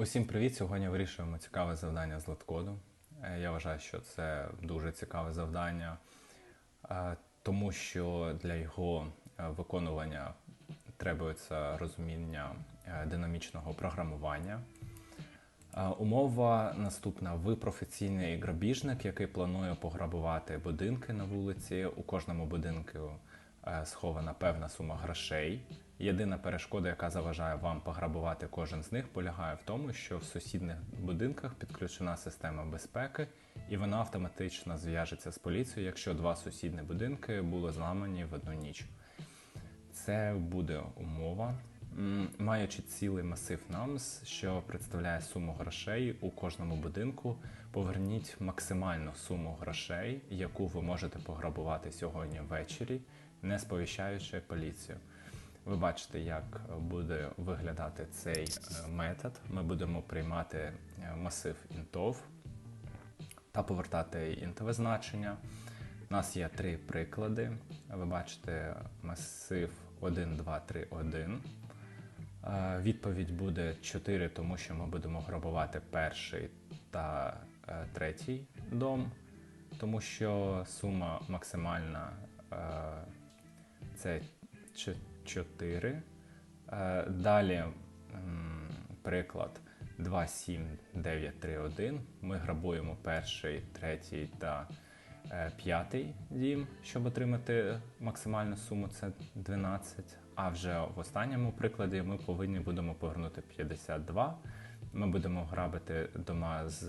Усім привіт! Сьогодні вирішуємо цікаве завдання з латкоду. Е, Я вважаю, що це дуже цікаве завдання, е, тому що для його е, виконування требується розуміння динамічного програмування. Умова наступна: ви професійний грабіжник, який планує пограбувати будинки на вулиці. У кожному будинку схована певна сума грошей. Єдина перешкода, яка заважає вам пограбувати кожен з них, полягає в тому, що в сусідніх будинках підключена система безпеки, і вона автоматично зв'яжеться з поліцією, якщо два сусідні будинки були зламані в одну ніч. Це буде умова. Маючи цілий масив NAMS, що представляє суму грошей у кожному будинку, поверніть максимальну суму грошей, яку ви можете пограбувати сьогодні ввечері, не сповіщаючи поліцію. Ви бачите, як буде виглядати цей е, метод. Ми будемо приймати е, масив інтов та повертати інтове значення. У нас є три приклади. Ви бачите масив 1, 2, 3, 1. Е, Відповідь буде 4, тому що ми будемо грабувати перший та е, третій дом, тому що сума максимальна це 4. Е, Далі приклад 2, 7, 9, 3, 1. Ми грабуємо перший, третій та е, п'ятий дім, щоб отримати максимальну суму це 12. А вже в останньому прикладі ми повинні будемо повернути 52. Ми будемо грабити дома з,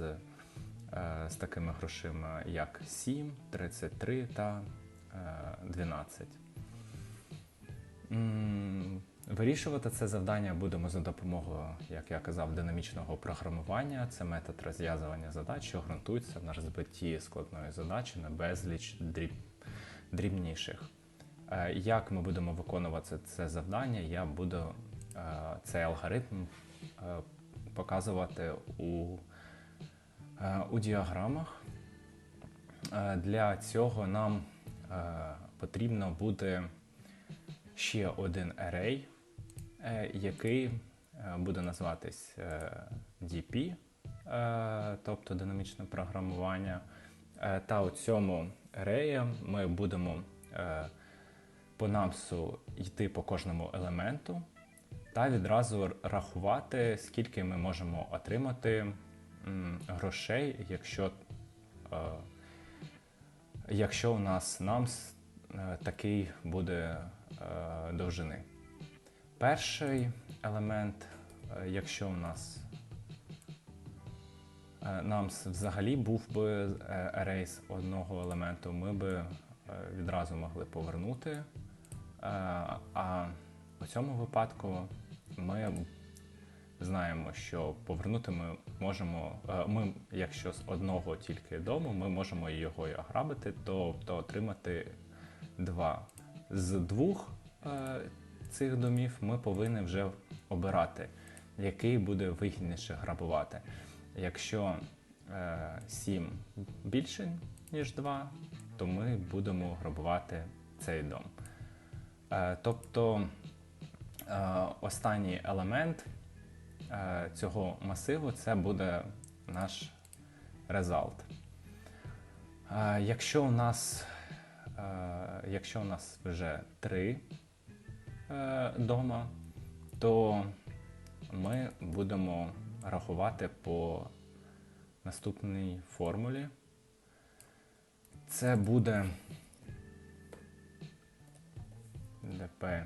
е, з такими грошима, як 7, 33 та е, 12. Вирішувати це завдання будемо за допомогою, як я казав, динамічного програмування. Це метод розв'язування задач, що ґрунтується на розбитті складної задачі на безліч дріб... дрібніших. Е, Як ми будемо виконувати це завдання, я буду е, цей алгоритм е, показувати у, у діаграмах. Для цього нам потрібно буде ще один array, е, який е, буде називатись е, DP, тобто динамічне програмування. Та у цьому array ми будемо по намсу йти по кожному елементу та відразу рахувати, скільки ми можемо отримати грошей, якщо, якщо у нас е, такий буде довжини. Перший елемент, е, якщо у нас е, намс взагалі був би е, арей з одного елементу, ми би е, відразу могли повернути. Е, А у цьому випадку ми знаємо, що повернути ми можемо. е, Ми, якщо з одного тільки дому, ми можемо його і ограбити, тобто отримати два. З двох е, цих домів ми повинні вже обирати, який буде вигідніше грабувати. Якщо е, 7 більше, ніж 2, то ми будемо грабувати цей дом. Е, тобто е, останній елемент е, цього масиву це буде наш результат. Е, Якщо у нас, е, якщо у нас вже три е, дома, то ми будемо рахувати по наступній формулі. Це буде ДП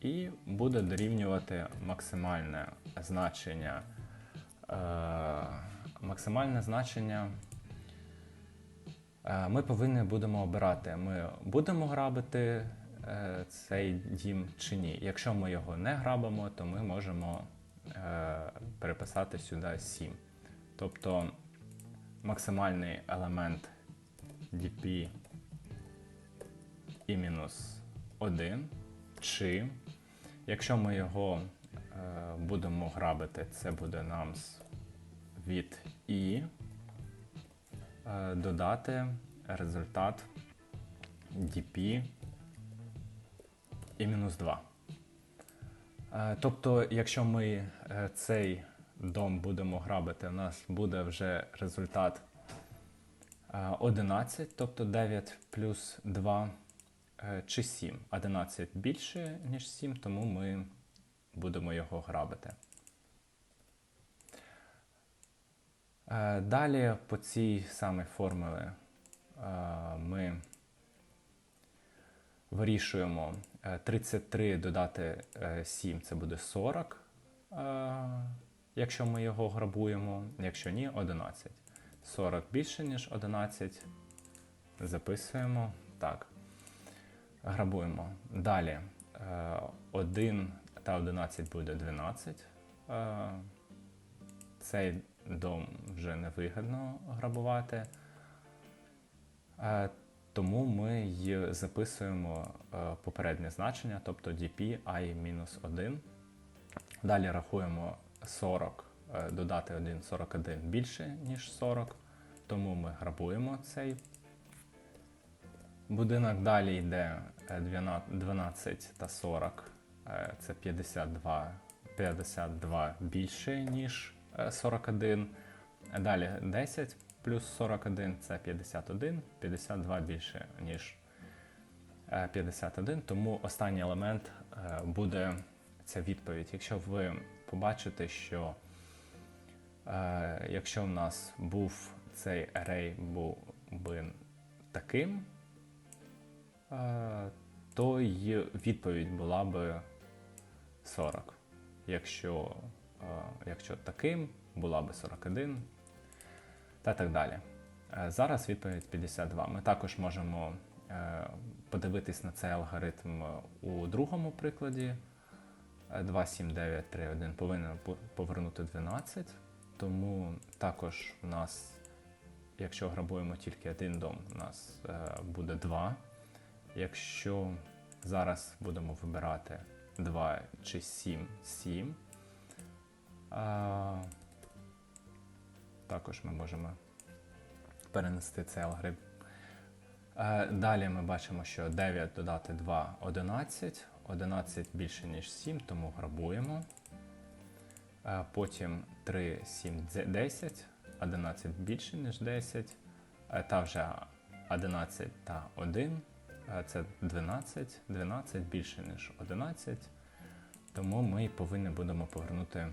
і буде дорівнювати максимальне значення. Е, максимальне значення е, ми повинні будемо обирати, ми будемо грабити е, цей дім чи ні. Якщо ми його не грабимо, то ми можемо е, переписати сюди 7. Тобто максимальний елемент dp і мінус 1, чи якщо ми його е, будемо грабити, це буде нам від і е, додати результат dp і мінус 2. Е, Тобто, якщо ми е, цей дом будемо грабити, у нас буде вже результат е, 11, тобто 9 плюс 2 е, чи 7. 11 більше, ніж 7, тому ми будемо його грабити. Е, Далі по цій самій формулі е, ми вирішуємо е, 33 додати е, 7 це буде 40, е, якщо ми його грабуємо, якщо ні, 11. 40 більше, ніж 11. Записуємо. Так. Грабуємо. Далі. 1 та 11 буде 12. Е, Цей дом вже не вигідно грабувати. Е, Тому ми й записуємо е, попереднє значення, тобто dp i-1. Далі рахуємо 40, е, додати 1, 41 більше, ніж 40. Тому ми грабуємо цей будинок. Далі йде е, 12 12 та 40. е, Це 52, 52 більше, ніж 41. Далі 10 плюс 41 це 51, 52 більше, ніж е, 51. Тому останній елемент е, буде ця відповідь. Якщо ви побачите, що е, якщо в нас був цей array був би таким, е, то й відповідь була би 40. Якщо, е, якщо таким, була би 41 та так далі. Е, Зараз відповідь 52. Ми також можемо е, подивитись на цей алгоритм у другому прикладі. Е, 2, 7, 9, 3, 1 повинен повернути 12. Тому також у нас, якщо грабуємо тільки один дом, у нас е, буде 2. Якщо зараз будемо вибирати 2 чи 7, 7. Також ми можемо перенести цей алгоритм. Е, Далі ми бачимо, що 9 додати 2 11. 11 більше, ніж 7, тому грабуємо. Е, Потім 3, 7, 10. 11 більше, ніж 10. Е, Та вже 11 та 1. Е, Це 12. 12 більше, ніж 11. Тому ми повинні будемо повернути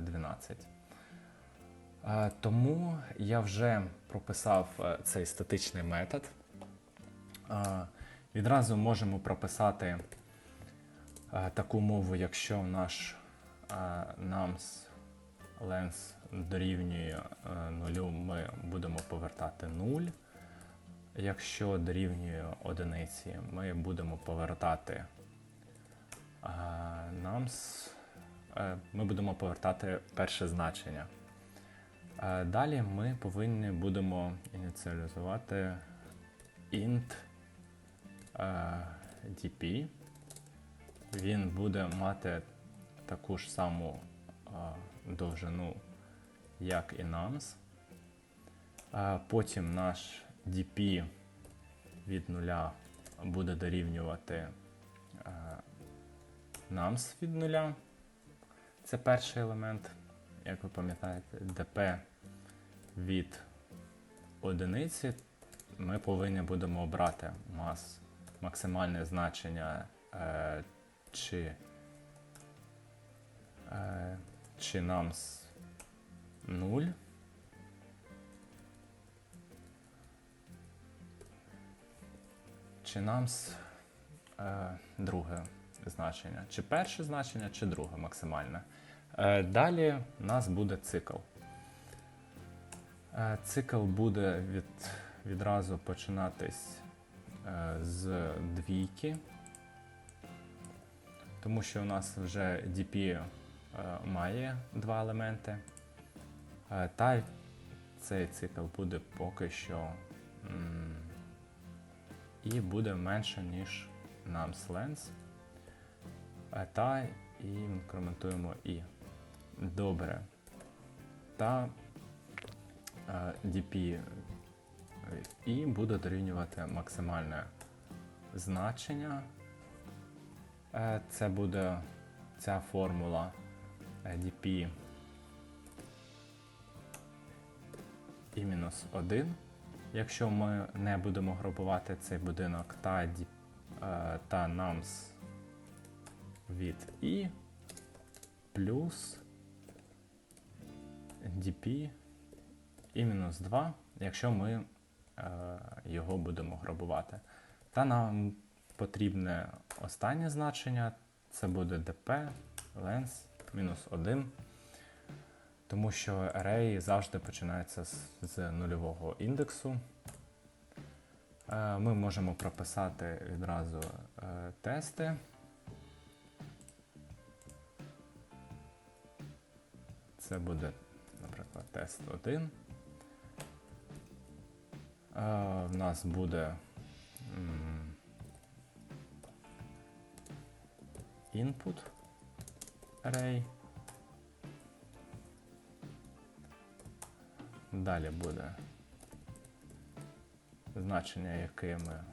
12. Е, Тому я вже прописав е, цей статичний метод. Е, Відразу можемо прописати таку мову, якщо наш nums length дорівнює е, нулю, ми будемо повертати 0. Якщо дорівнює одиниці, ми будемо повертати nums, ми будемо повертати перше значення. Е, Далі ми повинні будемо ініціалізувати int е, dp. Він буде мати таку ж саму е, довжину, як і nums. Е, Потім наш dp від нуля буде дорівнювати е, nums від нуля. Це перший елемент, як ви пам'ятаєте, dp від одиниці ми повинні будемо обрати мас, максимальне значення е, чи, е, чи nums 0. Чи nums е, друге значення, чи перше значення, чи друге максимальне. Е, далі у нас буде цикл. Е, Цикл буде від, відразу починатись е, з двійки, тому що у нас вже DP має два елементи. Та цей цикл буде поки що і буде менше, ніж nums length та і інкрементуємо і. Добре. Та dp і буде дорівнювати максимальне значення. Е, це буде ця формула е, dp і мінус 1. Якщо ми не будемо групувати цей будинок та е, та nums від і плюс dp і мінус 2, якщо ми е, його будемо грабувати. Та нам потрібне останнє значення, це буде dp lens мінус 1, тому що array завжди починається з, з нульового індексу. Е, Ми можемо прописати відразу е, тести. Це буде, наприклад, тест 1. Е, В нас буде input array. Далі буде значення, яке ми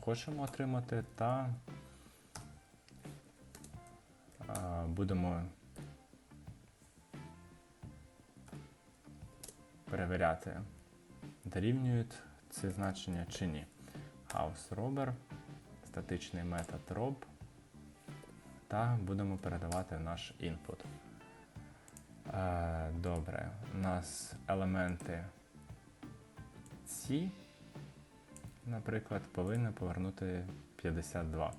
хочемо отримати, та будемо перевіряти, дорівнюють ці значення чи ні. House robber, статичний метод rob, та будемо передавати наш input. Е, Добре, у нас елементи ці, наприклад, повинні повернути 52.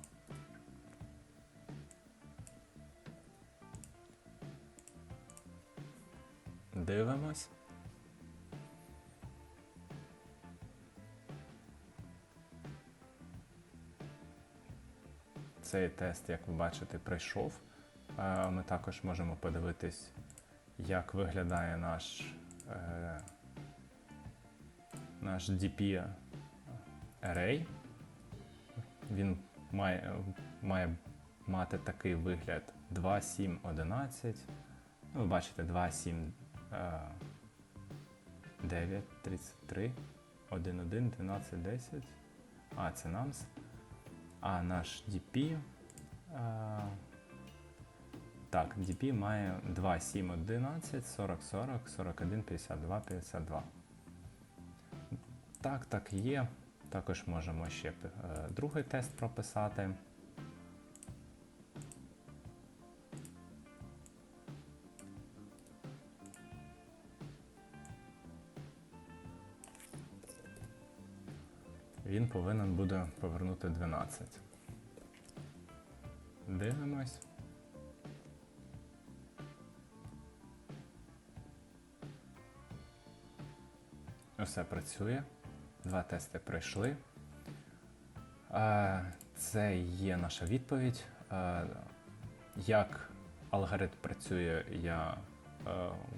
Дивимось. Цей тест, як ви бачите, пройшов. Е, Ми також можемо подивитись, як виглядає наш, е, наш DP array. Він має, має мати такий вигляд 2, 7, 11. Ну, ви бачите 2, 7, е, 9, 33, 1, 1, 12, 10. А, це NAMS. А наш DP. А, так, DP має 2, 7, 11, 40, 40, 41, 52, 52. Так, так є. Також можемо ще е, другий тест прописати. Він повинен буде повернути 12. Дивимось. Все працює. Два тести пройшли. Е, Це є наша відповідь. Е, Як алгоритм працює, я е,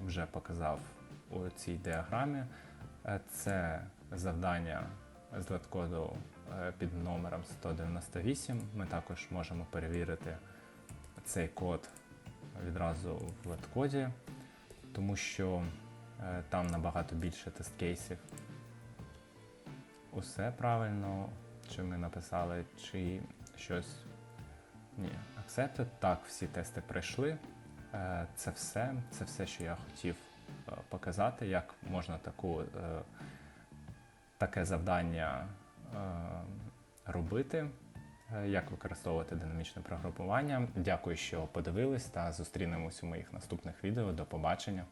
вже показав у цій діаграмі. Це завдання з леткоду е, під номером 198. Ми також можемо перевірити цей код відразу в леткоді, тому що е, там набагато більше тест-кейсів. Усе правильно, чи ми написали, чи щось. Ні, accepted. Так, всі тести пройшли. Е, Це все, це все, що я хотів показати, як можна таку, таке завдання е, робити, е, як використовувати динамічне програмування. Дякую, що подивились та зустрінемось у моїх наступних відео. До побачення.